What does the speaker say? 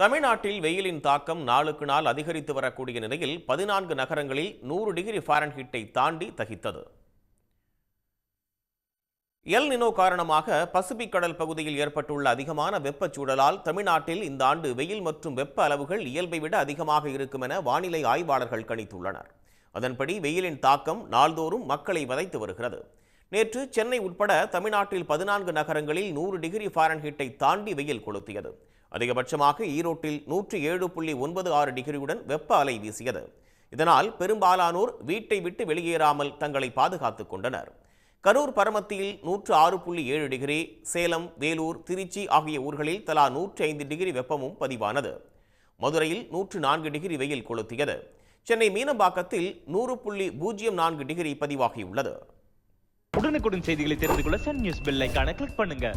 தமிழ்நாட்டில் வெயிலின் தாக்கம் நாளுக்கு நாள் அதிகரித்து வரக்கூடிய நிலையில் பதினான்கு நகரங்களில் நூறு டிகிரி ஃபாரன்ஹீட்டை தாண்டி தகித்தது. எல் நினோ காரணமாக பசிபிக் கடல் பகுதியில் ஏற்பட்டுள்ள அதிகமான வெப்பச்சூழலால் தமிழ்நாட்டில் இந்த ஆண்டு வெயில் மற்றும் வெப்ப அளவுகள் இயல்பை விட அதிகமாக இருக்கும் என வானிலை ஆய்வாளர்கள் கணித்துள்ளனர். அதன்படி வெயிலின் தாக்கம் நாள்தோறும் மக்களை வதைத்து வருகிறது. நேற்று சென்னை உட்பட தமிழ்நாட்டில் பதினான்கு நகரங்களில் நூறு டிகிரி ஃபாரன்ஹீட்டை தாண்டி வெயில் கொளுத்தியது. அதிகபட்சமாக ஈரோட்டில் நூற்றி ஏழு புள்ளி ஒன்பது ஆறு டிகிரியுடன் வெப்ப அலை வீசியது. இதனால் பெரும்பாலானோர் வீட்டை விட்டு வெளியேறாமல் தங்களை பாதுகாத்துக் கொண்டனர். கரூர் பரமத்தியில் நூற்று ஆறு புள்ளி ஏழு டிகிரி சேலம் வேலூர் திருச்சி ஆகிய ஊர்களில் தலா நூற்றி ஐந்து டிகிரி வெப்பமும் பதிவானது. மதுரையில் நூற்று நான்கு டிகிரி வெயில் கொளுத்தியது. சென்னை மீனம்பாக்கத்தில் நூறு புள்ளி பூஜ்ஜியம் நான்கு டிகிரி பதிவாகியுள்ளது. உடனுக்குடன் செய்திகளை தெரிந்து கொள்ள சன் நியூஸ் பெல் கிளிக் பண்ணுங்க.